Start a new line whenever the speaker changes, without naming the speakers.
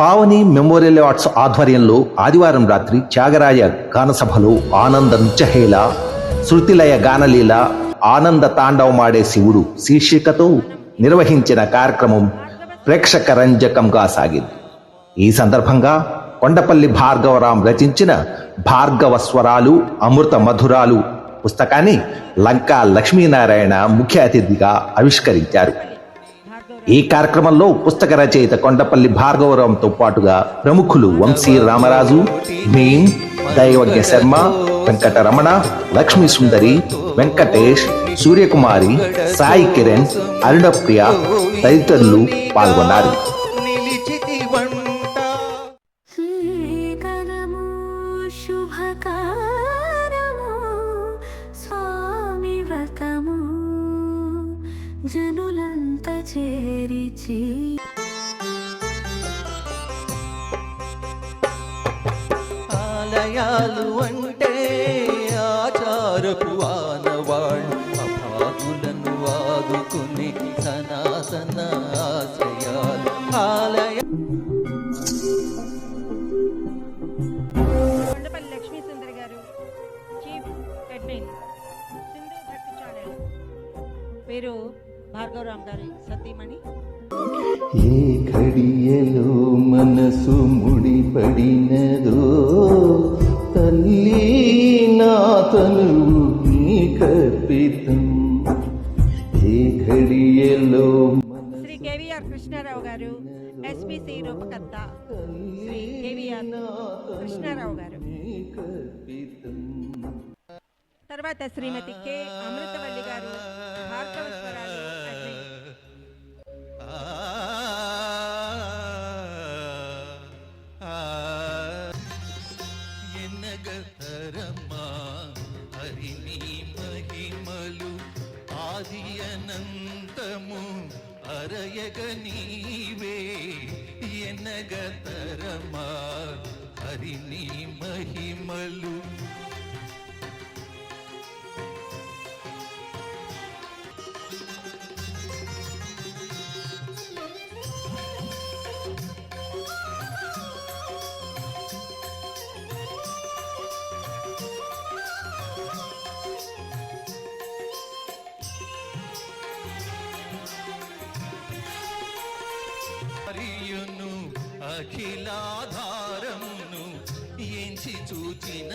Pavani memorial arts ఆధ్వర్యంలో ఆదివారం రాత్రి త్యాగరాయ గానసభలో ఆనంద నృత్యహేళ శృతిలయ గానలీల ఆనంద తాండవమాడే శివుడు శీర్షికతో నిర్వహించిన కార్యక్రమం ప్రేక్షక రంజకంగా సాగింది. ఈ సందర్భంగా కొండపల్లి భార్గవరాం రచించిన భార్గవ స్వరాలు అమృత మధురాలు పుస్తకాన్ని లంకా లక్ష్మీనారాయణ ముఖ్య అతిథిగా ఆవిష్కరించారు. ఈ కార్యక్రమంలో పుస్తక రచయిత కొండపల్లి భార్గవరావుతో పాటుగా ప్రముఖులు వంశీ రామరాజు భీం దైవజ్ఞ శర్మ వెంకటరమణ లక్ష్మీ సుందరి వెంకటేష్ సూర్యకుమారి సాయి కిరణ్ అరుణప్రియ తదితరులు పాల్గొన్నారు.
జను చేరిచి
ఆలయాలు అంటే ఆచారపు ఆనవాళ్ళు అభాగులను ఆదుకుని సనాతన ఆశయాలు. ఆలయ
లక్ష్మీ సుందరి గారు చీఫ్ అడ్మిన్ సింధు భక్తి ఛానల్ వీరు భార్గవరామ్ గారి సతీమణి.
ఏ ఘడియలో మనసు ముడిపడినదో తల్లి నా తనువు నీ కర్పితం ఏ ఘడియలో
శ్రీ కేవీఆర్ కృష్ణారావు గారు ఎస్పిసి రూపకర్త శ్రీ కేవీఆర్ కృష్ణారావు గారు. తర్వాత శ్రీమతి కె. అమృతవల్లి గారు భార్గవ స్వరాలు. ఎన్నగ
తరమ్మా హరి నీ మహిమలు ఆది అనంతము అరయగ నీవే. ఎన్నగ తరమ్మా హరి నీ మహిమలు మరియును అఖిలాధారమును ఎంచి చూచిన